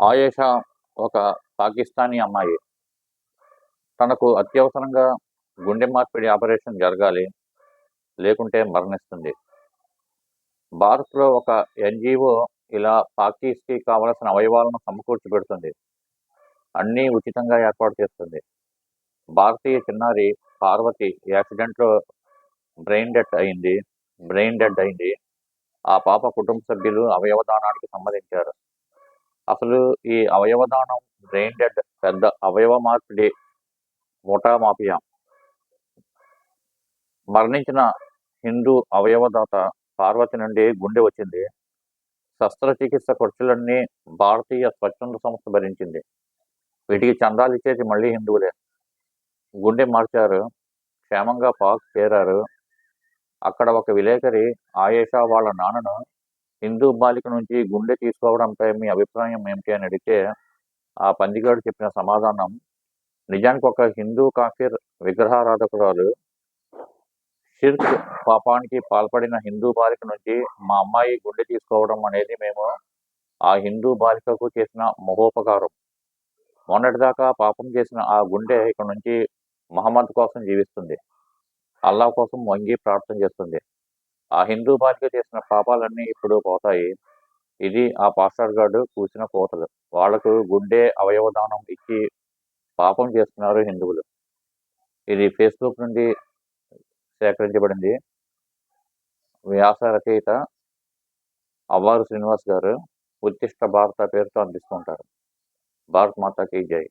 ఆయేషా ఒక పాకిస్తానీ అమ్మాయి. తనకు అత్యవసరంగా గుండె మార్పిడి ఆపరేషన్ జరగాలి లేకుంటే మరణిస్తుంది. భారత్లో ఒక ఎన్జిఓ ఇలా పాకీస్కి కావలసిన అవయవాలను సమకూర్చి పెడుతుంది అన్నీ ఉచితంగా ఏర్పాటు చేస్తుంది. భారతీయ చిన్నారి పార్వతి యాక్సిడెంట్లో బ్రెయిన్ డెడ్ అయింది బ్రెయిన్ డెడ్ అయింది. ఆ పాప కుటుంబ సభ్యులు అవయవదానానికి సంబంధించారు. అసలు ఈ అవయవదానం బ్రెయిన్ డెడ్ పెద్ద అవయవ మార్పిడి ముఠా మాఫియా. మరణించిన హిందూ అవయవదాత పార్వతి నుండి గుండె వచ్చింది. శస్త్రచికిత్స ఖర్చులన్నీ భారతీయ స్వచ్ఛంద సంస్థ భరించింది. వీటికి చందాలు ఇచ్చేది మళ్ళీ హిందువులే. గుండె మార్చారు. క్షేమంగా పాక్ చేరారు. అక్కడ ఒక విలేకరి ఆయేషా వాళ్ళ నాన్నను హిందూ బాలిక నుంచి గుండె తీసుకోవడంపై మీ అభిప్రాయం ఏమిటి అని అడిగితే ఆ పందిగాడు చెప్పిన సమాధానం నిజానికి ఒక హిందూ కాఫీర్ విగ్రహారాధకురాలు షిర్క్ పాపానికి పాల్పడిన హిందూ బాలిక నుంచి మా అమ్మాయి గుండె తీసుకోవడం అనేది మేము ఆ హిందూ బాలికకు చేసిన మహోపకారం. మొన్నటిదాకా పాపం చేసిన ఆ గుండె ఇక్కడ నుంచి మహమ్మద్ కోసం జీవిస్తుంది. అల్లా కోసం వంగి ప్రార్థన చేస్తుంది. ఆ హిందూ బాలిక చేసిన పాపాలన్నీ ఇప్పుడు పోతాయి. ఇది ఆ పాస్టర్ గార్డు కూసిన కోతలు. వాళ్ళకు గుడ్డే అవయవదానం ఇచ్చి పాపం చేస్తున్నారు హిందువులు. ఇది ఫేస్బుక్ నుండి సేకరించబడింది. వ్యాస రచయిత అవ్వారు శ్రీనివాస్ గారు ఉత్తిష్ట భారత పేరుతో అందిస్తుంటారు. భారత్ మాతాకి జై.